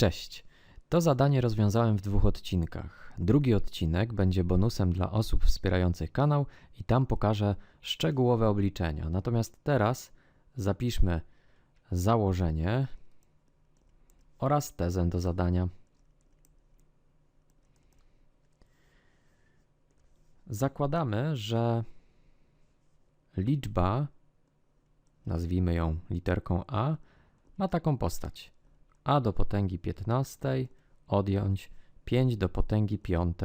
Cześć. To zadanie rozwiązałem w dwóch odcinkach. Drugi odcinek będzie bonusem dla osób wspierających kanał i tam pokażę szczegółowe obliczenia. Natomiast teraz zapiszmy założenie oraz tezę do zadania. Zakładamy, że liczba, nazwijmy ją literką A, ma taką postać. A do potęgi 15 odjąć 5 do potęgi 5.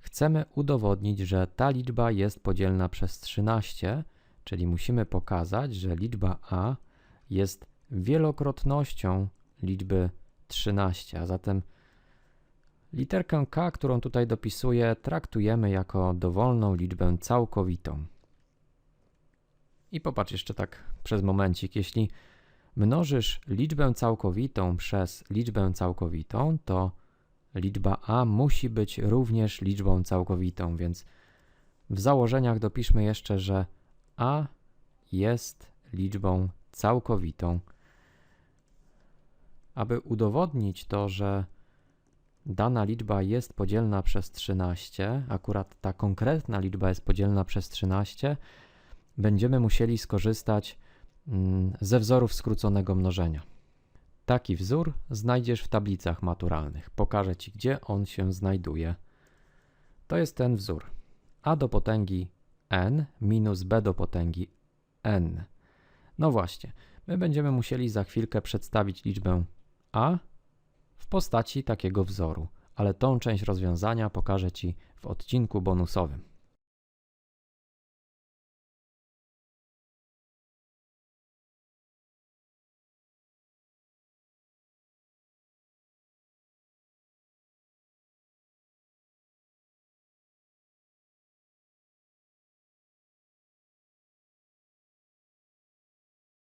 Chcemy udowodnić, że ta liczba jest podzielna przez 13, czyli musimy pokazać, że liczba A jest wielokrotnością liczby 13, a zatem literkę K, którą tutaj dopisuję, traktujemy jako dowolną liczbę całkowitą. I popatrz jeszcze tak przez momencik, jeśli mnożysz liczbę całkowitą przez liczbę całkowitą, to liczba a musi być również liczbą całkowitą, więc w założeniach dopiszmy jeszcze, że a jest liczbą całkowitą. Aby udowodnić to, że dana liczba jest podzielna przez 13, akurat ta konkretna liczba jest podzielna przez 13, będziemy musieli skorzystać ze wzorów skróconego mnożenia. Taki wzór znajdziesz w tablicach maturalnych. Pokażę Ci, gdzie on się znajduje. To jest ten wzór. a do potęgi n minus b do potęgi n. No właśnie, my będziemy musieli za chwilkę przedstawić liczbę a w postaci takiego wzoru, ale tą część rozwiązania pokażę Ci w odcinku bonusowym.